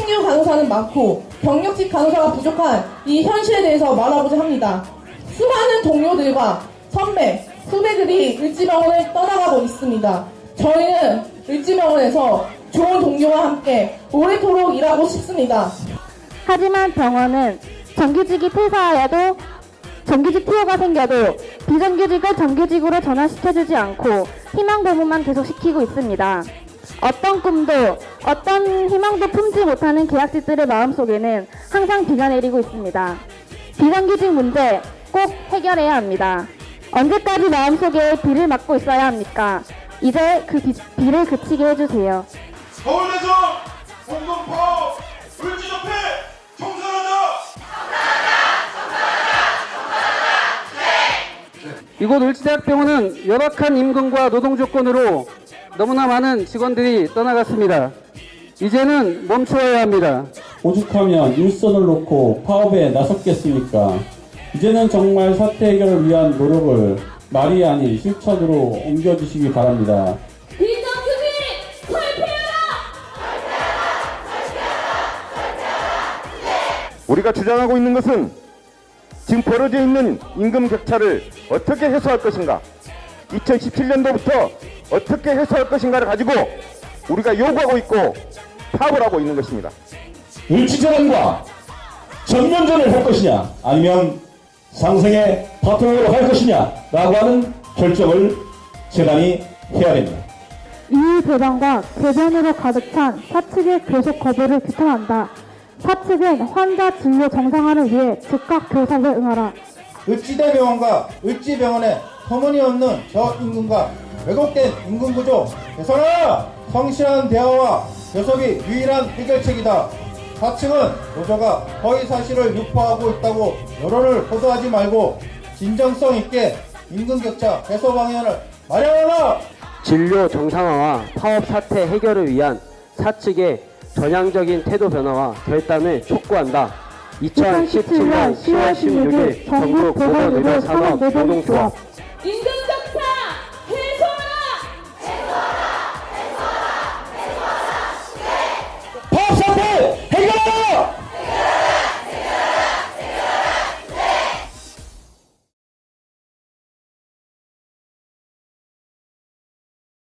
간호사는 많고 경력직 간호사가 부족한 이 현실에 대해서 말하고자 합니다. 수많은 동료들과 선배, 후배들이 을지병원을 떠나가고 있습니다. 저희는 을지병원에서 좋은 동료와 함께 오래도록 일하고 싶습니다. 하지만 병원은 정규직이 퇴사하여도 정규직 투어가 생겨도 비정규직을 정규직으로 전환시켜주지 않고 희망 부분만 계속 시키고 있습니다. 어떤 꿈도 어떤 희망도 품지 못하는 계약직들의 마음속에는 항상 비가 내리고 있습니다. 비정규직 문제 꼭 해결해야 합니다. 언제까지 마음속에 비를 맞고 있어야 합니까? 이제 그 비, 비를 그치게 해주세요. 서울대전 공동파업 을지접해 청산하자 이곳 을지대학병원은 열악한 임금과 노동 조건으로 너무나 많은 직원들이 떠나갔습니다. 이제는 멈추어야 합니다. 오죽하면 일선을 놓고 파업에 나섰겠습니까? 이제는 정말 사태 해결을 위한 노력을 말이 아닌 실천으로 옮겨주시기 바랍니다. 우리가 주장하고 있는 것은 지금 벌어져 있는 임금 격차를 어떻게 해소할 것인가 2017년도부터 어떻게 해소할 것인가를 가지고 우리가 요구하고 있고 파업을 하고 있는 것입니다. 을지재단과 전면전을 할 것이냐 아니면 상생의 파트너로 할 것이냐 라고 하는 결정을 재단이 해야 됩니다. 이유 배반과 개변으로 가득 찬 사측의 교섭 거부를 규탄한다. 사측은 환자 진료 정상화를 위해 즉각 교섭에 응하라. 을지대 병원과 을지 병원의 터무니없는 저임금과 왜곡된 임금 구조 개선하라! 성실한 대화와 교섭이 유일한 해결책이다. 사측은 노조가 허위 사실을 유포하고 있다고 여론을 호도하지 말고 진정성 있게 임금 격차 해소 방안을 마련하라! 진료 정상화와 파업 사태 해결을 위한 사측의 전향적인 태도 변화와 결단을 촉구한다. 2017년 10월 16일 전국 보건의료산업 노동조합